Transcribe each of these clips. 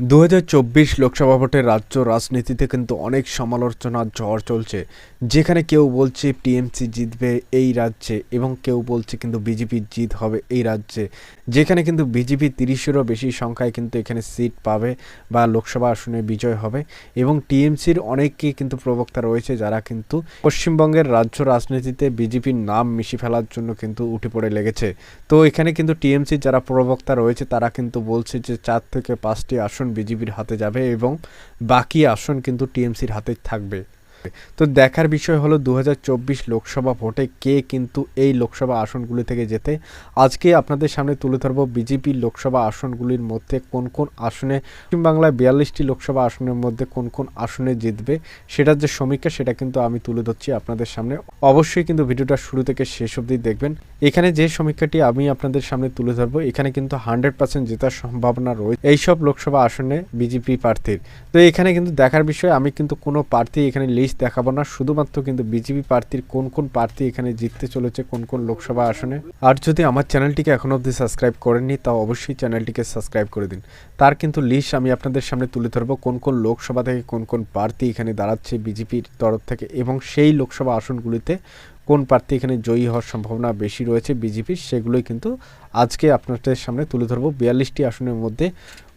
দু হাজার চব্বিশ লোকসভা ভোটের রাজ্য রাজনীতিতে কিন্তু অনেক সমালোচনার ঝড় চলছে। যেখানে কেউ বলছে টিএমসি জিতবে এই রাজ্যে এবং কেউ বলছে কিন্তু বিজেপির জিত হবে এই রাজ্যে। যেখানে কিন্তু বিজেপি তিরিশেরও বেশি সংখ্যায় কিন্তু এখানে সিট পাবে বা লোকসভা আসনে বিজয় হবে এবং টিএমসির অনেকেই কিন্তু প্রবক্তা রয়েছে যারা কিন্তু পশ্চিমবঙ্গের রাজ্য রাজনীতিতে বিজেপির নাম মিশি ফেলার জন্য কিন্তু উঠে পড়ে লেগেছে। তো এখানে কিন্তু টিএমসির যারা প্রবক্তা রয়েছে তারা কিন্তু বলছে যে চার থেকে পাঁচটি আসন বিজেপির হাতে যাবে এবং বাকি আসন কিন্তু টিএমসির হাতে থাকবে। তো দেখার বিষয় হলো দু হাজার চব্বিশ লোকসভা ভোটে কে কিন্তু এই লোকসভা আসনগুলি থেকে যেতে? আজকে আপনাদের সামনে তুলে ধরবো বিজেপির লোকসভা আসনগুলির মধ্যে কোন কোন আসনে, পশ্চিমবাংলায় বিয়াল্লিশটি লোকসভা আসনের মধ্যে কোন কোন আসনে জিতবে? সেটার যে সমীক্ষা, সেটা কিন্তু আমি তুলে ধরছি আপনাদের সামনে। অবশ্যই কিন্তু ভিডিওটা শুরু থেকে শেষ অবধি দেখবেন। এখানে যে সমীক্ষাটি আমি আপনাদের সামনে তুলে ধরবো, এখানে কিন্তু হান্ড্রেড পার্সেন্ট জেতার সম্ভাবনা রয়েছে এইসব লোকসভা আসনে বিজেপি প্রার্থীর। তো এখানে কিন্তু দেখার বিষয়, আমি কিন্তু কোনো প্রার্থী এখানে লিস্ট দেখাবো না, শুধুমাত্র কিন্তু বিজেপি প্রার্থীর কোন কোন প্রার্থী এখানে জিততে চলেছে, কোন কোন লোকসভা আসনে। আর যদি আমার চ্যানেলটিকে এখন অবধি সাবস্ক্রাইব করেননি, তাও অবশ্যই চ্যানেলটিকে সাবস্ক্রাইব করে দিন। তার কিন্তু লিস্ট আমি আপনাদের সামনে তুলে ধরবো, কোন কোন লোকসভা থেকে কোন কোন প্রার্থী এখানে দাঁড়াচ্ছে বিজেপির তরফ থেকে, এবং সেই লোকসভা আসনগুলিতে কোন প্রার্থী এখানে জয়ী হওয়ার সম্ভাবনা বেশি রয়েছে বিজেপির, সেগুলোই কিন্তু আজকে আপনাদের সামনে তুলে ধরবো। বিয়াল্লিশটি আসনের মধ্যে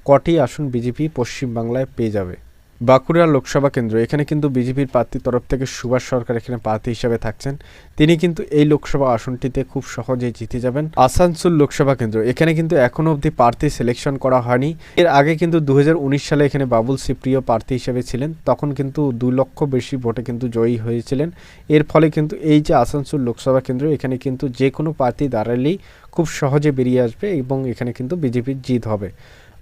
কটি আসন বিজেপি পশ্চিমবাংলায় পেয়ে যাবে। বাঁকুড়া লোকসভা কেন্দ্র, এখানে কিন্তু বিজেপির প্রার্থীর তরফ থেকে সুভাষ সরকার এখানে প্রার্থী হিসেবে থাকছেন। তিনি কিন্তু এই লোকসভা আসনটিতে খুব সহজেই জিতে যাবেন। আসানসোল লোকসভা কেন্দ্র, এখানে কিন্তু এখনও অবধি প্রার্থী সিলেকশন করা হয়নি। এর আগে কিন্তু দু হাজার উনিশ সালে এখানে বাবুল সিপ্রিয় প্রার্থী হিসেবে ছিলেন। তখন কিন্তু দু লক্ষ বেশি ভোটে কিন্তু জয়ী হয়েছিলেন। এর ফলে কিন্তু এই যে আসানসোল লোকসভা কেন্দ্র, এখানে কিন্তু যে কোনো প্রার্থী দাঁড়ালেই খুব সহজে বেরিয়ে আসবে এবং এখানে কিন্তু বিজেপির জিত হবে।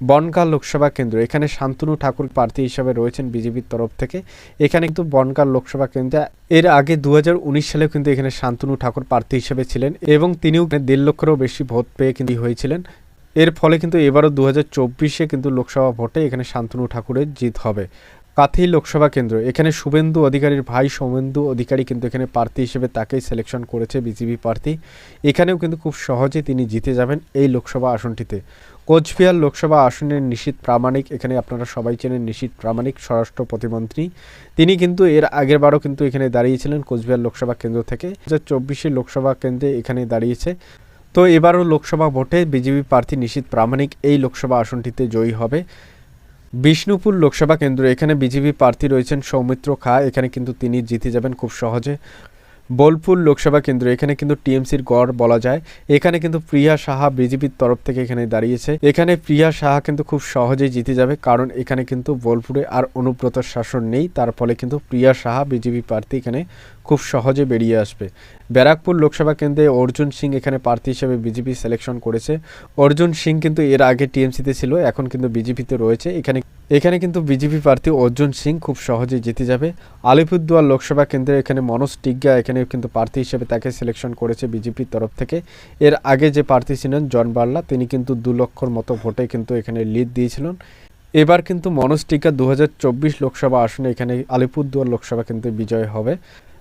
বনগাঁ লোকসভা কেন্দ্র। এখানে শান্তনু ঠাকুর প্রার্থী হিসাবে রয়েছেন বিজেপির তরফ থেকে। এখানে কিন্তু বনগাঁ লোকসভা কেন্দ্রে এর আগে দু হাজার উনিশ সালেও কিন্তু এখানে শান্তনু ঠাকুর প্রার্থী হিসেবে ছিলেন এবং তিনিও দেড় লক্ষেরও বেশি ভোট পেয়ে কিন্তু হয়েছিলেন। এর ফলে কিন্তু এবারও দু হাজার কিন্তু লোকসভা ভোটে এখানে শান্তনু ঠাকুরের জিত হবে। কাথি লোকসভা কেন্দ্র। এখানে শুভেন্দু অধিকারীর ভাই সৌমেন্দু অধিকারী কিন্তু এখানে প্রার্থী হিসেবে তাকেই সিলেকশন করেছে বিজেপি প্রার্থী। এখানেও কিন্তু খুব সহজে তিনি জিতে যাবেন এই লোকসভা আসনটিতে। কোচবিহার লোকসভা আসনের নিশীত প্রামাণিক, এখানে আপনারা সবাই চেনেন নিশীত প্রামাণিক, স্বরাষ্ট্র প্রতিমন্ত্রী। তিনি কিন্তু এর আগের বারও কিন্তু এখানে দাঁড়িয়েছিলেন কোচবিহার লোকসভা কেন্দ্র থেকে। দু চব্বিশে লোকসভা কেন্দ্রে এখানে দাঁড়িয়েছে। তো এবারও লোকসভা ভোটে বিজেপি প্রার্থী নিশীত প্রামাণিক এই লোকসভা আসনটিতে জয়ী হবে। বিষ্ণুপুর লোকসভা কেন্দ্র এখানে বিজেপি প্রার্থী রয়েছেন সৌমিত্র খা। এখানে কিন্তু তিনি জিতে যাবেন খুব সহজে। বোলপুর লোকসভা কেন্দ্র, এখানে কিন্তু টিএমসির গড় বলা যায়। এখানে কিন্তু প্রিয়া সাহা বিজেপির তরফ থেকে এখানে দাঁড়িয়েছে। এখানে প্রিয়া সাহা কিন্তু খুব সহজেই জিতে যাবে, কারণ এখানে কিন্তু বোলপুরে আর অনুব্রত শাসন নেই। তার ফলে কিন্তু প্রিয়া সাহা বিজেপি প্রার্থী এখানে খুব সহজে বেরিয়ে আসবে। ব্যারাকপুর লোকসভা কেন্দ্রে অর্জুন সিং এখানে প্রার্থী হিসেবে বিজেপি সিলেকশন করেছে। অর্জুন সিং কিন্তু এর আগে টিএমসিতে ছিল, এখন কিন্তু বিজেপিতে রয়েছে। এখানে এখানে কিন্তু বিজেপি প্রার্থী অর্জুন সিং খুব সহজেই জিতে যাবে। আলিপুরদুয়ার লোকসভা কেন্দ্রে এখানে মনোজ টিগ্গা এখানে কিন্তু প্রার্থী হিসেবে তাকে সিলেকশন করেছে বিজেপির তরফ থেকে। এর আগে যে প্রার্থী ছিলেন জন বার্লা, তিনি কিন্তু দু লক্ষর মতো ভোটে কিন্তু এখানে লিড দিয়েছিলেন। এবার কিন্তু মনোজ টিকা দু লোকসভা আসনে এখানে আলিপুরদুয়ার লোকসভা কিন্তু বিজয় হবে।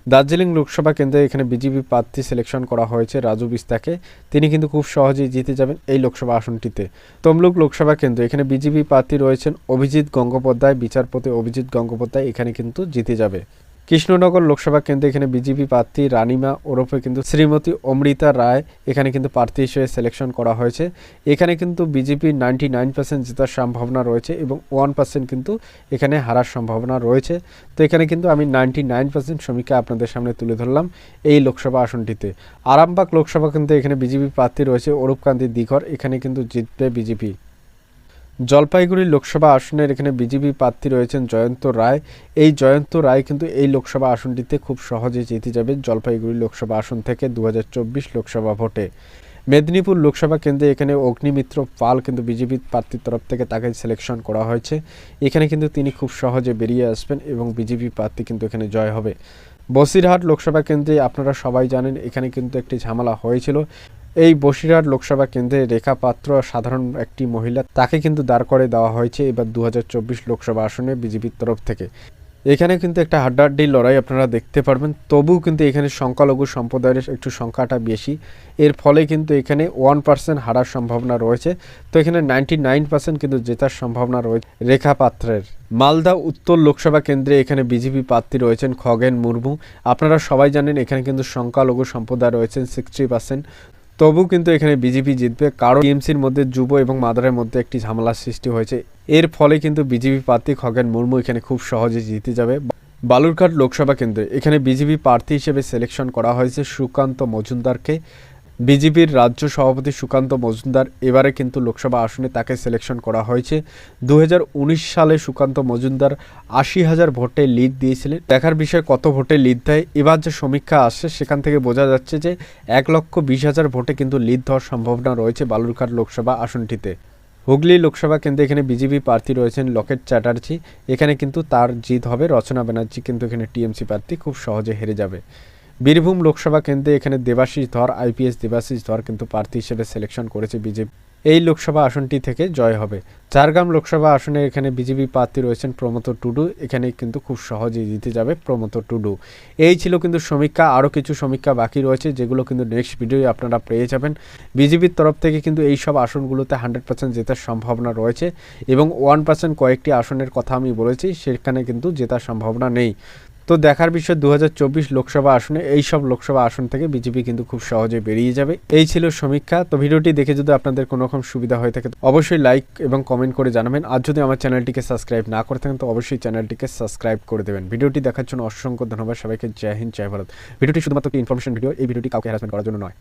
দার্জিলিং লোকসভা কেন্দ্রে এখানে বিজেপি প্রার্থী সিলেকশন করা হয়েছে রাজু বিস্তাকে। তিনি কিন্তু খুব সহজেই জিতে যাবেন এই লোকসভা আসনটিতে। তমলুক লোকসভা কেন্দ্র এখানে বিজেপি প্রার্থী রয়েছেন অভিজিৎ গঙ্গোপাধ্যায়, বিচারপতি অভিজিৎ গঙ্গোপাধ্যায় এখানে কিন্তু জিতে যাবে। কৃষ্ণনগর লোকসভা কেন্দ্রে এখানে বিজেপি প্রার্থী রানিমা ওরফে কিন্তু শ্রীমতী অমৃতা রায় এখানে কিন্তু প্রার্থী হিসেবে সিলেকশন করা হয়েছে। এখানে কিন্তু বিজেপির নাইনটি নাইন পার্সেন্ট জেতার সম্ভাবনা রয়েছে এবং ওয়ান পার্সেন্ট কিন্তু এখানে হারার সম্ভাবনা রয়েছে। তো এখানে কিন্তু আমি নাইনটি নাইন পার্সেন্ট সমীক্ষা আপনাদের সামনে তুলে ধরলাম এই লোকসভা আসনটিতে। আরামবাগ লোকসভা কেন্দ্রে এখানে বিজেপি প্রার্থী রয়েছে অরূপকান্তি দিঘর, এখানে কিন্তু জিতবে বিজেপি। জলপাইগুড়ি লোকসভা আসনের এখানে বিজেপি প্রার্থী রয়েছেন জয়ন্ত রায়। এই জয়ন্ত রায় কিন্তু এই লোকসভা আসনটিতে খুব সহজে জিতে যাবে জলপাইগুড়ি লোকসভা আসন থেকে দু হাজার চব্বিশ লোকসভা ভোটে। মেদিনীপুর লোকসভা কেন্দ্রে এখানে অগ্নিমিত্র পাল কিন্তু বিজেপি প্রার্থীর তরফ থেকে তাকে সিলেকশন করা হয়েছে। এখানে কিন্তু তিনি খুব সহজে বেরিয়ে আসবেন এবং বিজেপি প্রার্থী কিন্তু এখানে জয় হবে। বসিরহাট লোকসভা কেন্দ্রে আপনারা সবাই জানেন এখানে কিন্তু একটি ঝামেলা হয়েছিল। এই বসিরহাট লোকসভা কেন্দ্রে রেখা পাত্র সাধারণ একটি মহিলা তাকে কিন্তু দাঁড় করে দেওয়া হয়েছে এবার দু হাজার চব্বিশ লোকসভা আসনে বিজেপির তরফ থেকে। এখানে কিন্তু একটা হাড্ডাহাড্ডি লড়াই আপনারা দেখতে পারবেন। তবুও কিন্তু এখানে সংখ্যালঘু সম্প্রদায়ের একটু সংখ্যাটা বেশি। এর ফলে কিন্তু এখানে ওয়ান পার্সেন্ট হারার সম্ভাবনা রয়েছে। তো এখানে নাইনটি নাইন পার্সেন্ট কিন্তু জেতার সম্ভাবনা রয়েছে রেখা পাত্রের মালদা উত্তর লোকসভা কেন্দ্রে এখানে বিজেপি প্রার্থী রয়েছেন খগেন মুর্মু। আপনারা সবাই জানেন এখানে কিন্তু সংখ্যালঘু সম্প্রদায় রয়েছেন সিক্সটি পার্সেন্ট তবু কিন্তু এখানে বিজেপি জিতবে, কারণ টিএমসির মধ্যে যুব এবং মাদারের মধ্যে একটি ঝামেলার সৃষ্টি হয়েছে। এর ফলে কিন্তু বিজেপি প্রার্থী খগেন মুর্মু এখানে খুব সহজে জিতে যাবে। বালুরঘাট লোকসভা কেন্দ্রে এখানে বিজেপি প্রার্থী হিসেবে সিলেকশন করা হয়েছে সুকান্ত মজুমদারকে। বিজেপির রাজ্য সভাপতি সুকান্ত মজুমদার এবারে কিন্তু লোকসভা আসনে তাকে সিলেকশন করা হয়েছে। দু হাজার উনিশ সালে সুকান্ত মজুমদার আশি হাজার ভোটে লিড দিয়েছিলেন। দেখার বিষয় কত ভোটে লিড দেয়, এবার যে সমীক্ষা আসছে, সেখান থেকে বোঝা যাচ্ছে যে এক লক্ষ বিশ হাজার ভোটে কিন্তু লিড দেওয়ার সম্ভাবনা রয়েছে বালুরঘাট লোকসভা আসনটিতে। হুগলি লোকসভা কেন্দ্রে এখানে বিজেপি প্রার্থী রয়েছেন লকেট চ্যাটার্জি। এখানে কিন্তু তার জিত হবে রচনা ব্যানার্জি, কিন্তু এখানে টিএমসি প্রার্থী খুব সহজে হেরে যাবে। বীরভূম লোকসভা কেন্দ্রে এখানে দেবাশিস ধর, আইপিএস দেবাশিস ধর কিন্তু প্রার্থী হিসেবে সিলেকশন করেছে বিজেপি। এই লোকসভা আসনটি থেকে জয় হবে। ঝাড়গ্রাম লোকসভা আসনে এখানে বিজেপি প্রার্থী রয়েছেন প্রমোদ টুডু। এখানে কিন্তু খুব সহজেই জিতে যাবে প্রমোদ টুডু। এই ছিল কিন্তু সমীক্ষা। আরও কিছু সমীক্ষা বাকি রয়েছে, যেগুলো কিন্তু নেক্সট ভিডিওয়ে আপনারা পেয়ে যাবেন। বিজেপির তরফ থেকে কিন্তু এই সব আসনগুলোতে হান্ড্রেড পার্সেন্ট জেতার সম্ভাবনা রয়েছে এবং ওয়ান পার্সেন্ট কয়েকটি আসনের কথা আমি বলেছি, সেখানে কিন্তু জেতার সম্ভাবনা নেই। তো দেখার বিষয় দু হাজার চব্বিশ লোকসভা আসনে এই সব লোকসভা আসন থেকে বিজেপি কিন্তু খুব সহজে বেরিয়ে যাবে। এই ছিল সমীক্ষা। তো ভিডিওটি দেখে যদি আপনাদের কোনো রকম সুবিধা হয়ে থাকে অবশ্যই লাইক এবং কমেন্ট করে জানাবেন। আর যদি আমার চ্যানেলটিকে সাবস্ক্রাইব না করে থাকেন, তো অবশ্যই চ্যানেলটিকে সাবস্ক্রাইব করে দেবেন। ভিডিওটি দেখার জন্য অসংখ্য ধন্যবাদ। সবাইকে জয় হিন্দ, জয় ভারত। ভিডিওটি শুধুমাত্র ইনফরমেশন ভিডিও এই ভিডিওটি কাউকে হ্যারাসমেন্ট করার জন্য নয়।